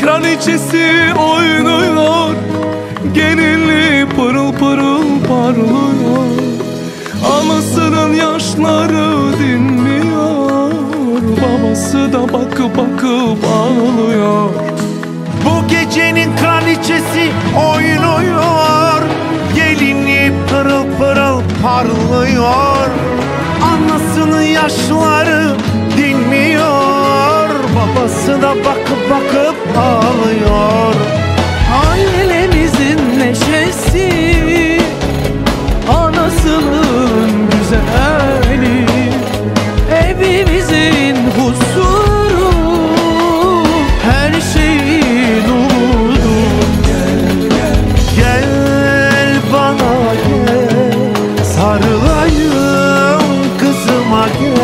kraliçesi oynuyor. Gelinli pırıl pırıl parlıyor. Anasının yaşları dinmiyor. Babası da bakıp bakıp ağlıyor. Bu gecenin kraliçesi oynuyor. Gelinli pırıl pırıl parlıyor. Anasının yaşları Babası da bakıp bakıp ağlıyor. Ailemizin neşesi Anasının güzeli Evimizin huzuru Her şeyin umudu. Gel bana gel Sarılayım kızıma gel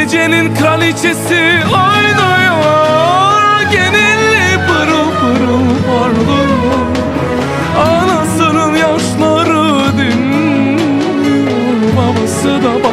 gecenin kraliçesi oynuyor. Gelinli pırıl pırıl parlıyor Anasının yaşları dinmiyor Babası da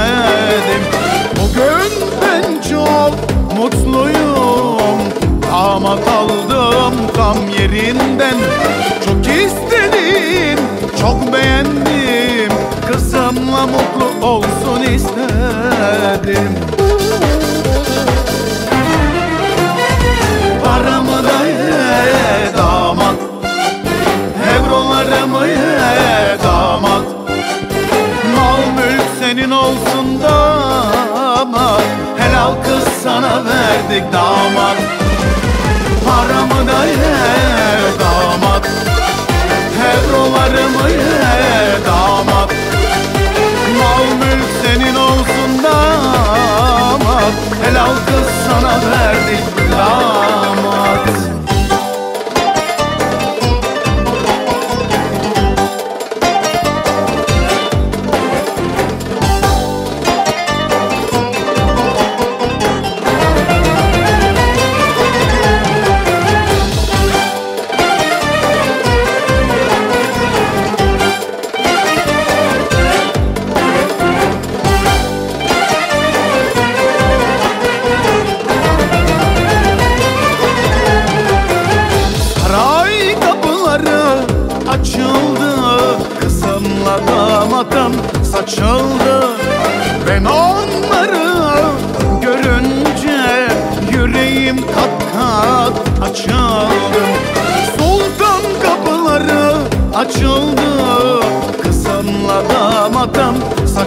İstedim Bugün ben çok mutluyum. Damat aldım tam yerinden. Çok istedim çok beğendim. Kızımla mutlu olsun istedim Helal kız sana verdik damat. Paramı da ye damat. Evrolarımı ye damat. Mal mülk senin olsun damat. Helal kız sana verdik damat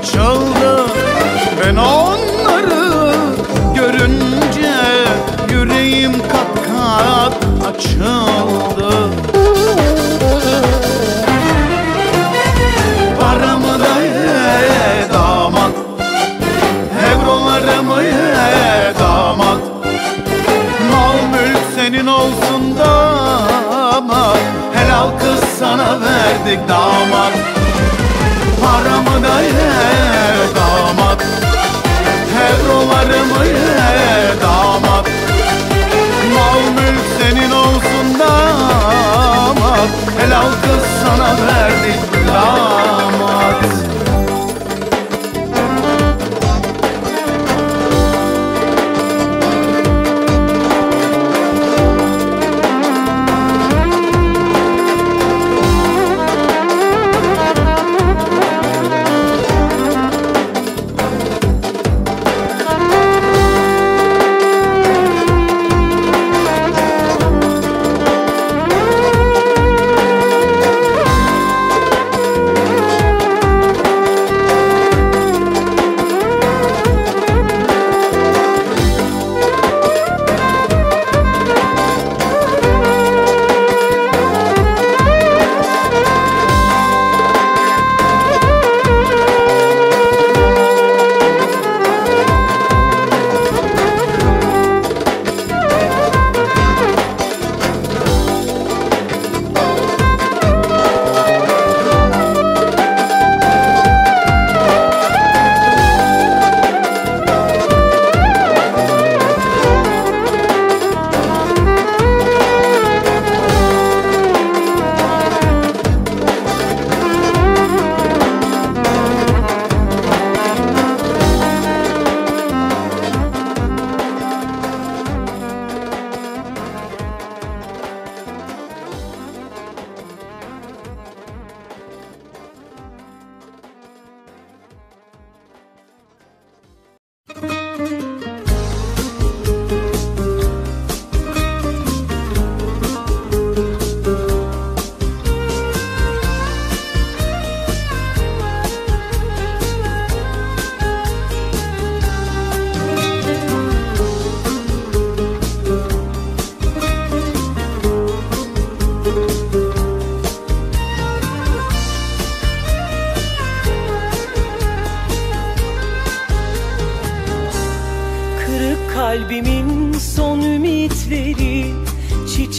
saçıldı Ben onları görünce Yüreğim kat kat açıldı. Paramı da ye damat? Evrolarımı ye damat? Mal mülk senin olsun damat. Helal kız sana verdik damat kız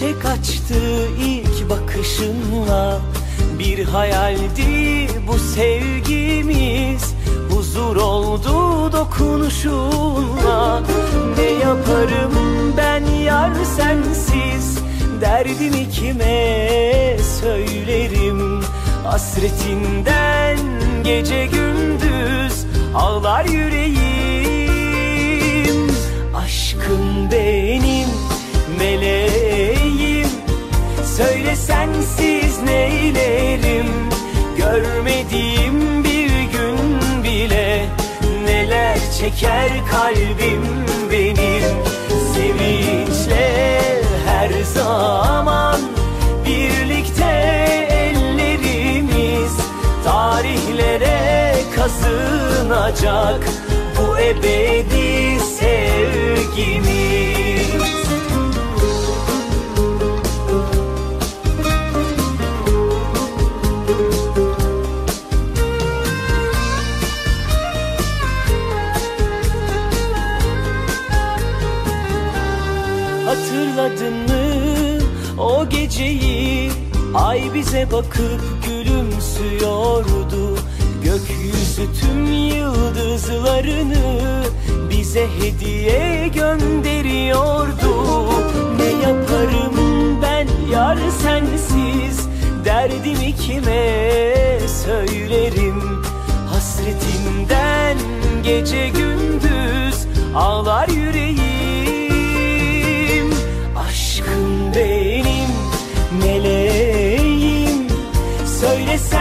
Çiçek açtı ilk bakışınla Bir hayaldi bu sevgimiz Huzur oldu dokunuşunla Ne yaparım ben yar sensiz Derdimi kime söylerim? Hasretinden gece gündüz ağlar yüreğim. Aşkım benim çeker kalbim benim Sevinçle her zaman Birlikte ellerimiz Tarihlere kazınacak Bu ebedi sevgimiz bize bakıp gülümsüyordu. Gökyüzü tüm yıldızlarını Bize hediye gönderiyordu. Ne yaparım ben yar sensiz? Derdimi kime söylerim. Hasretinden gece gündüz ağlar yüreğim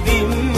kalbim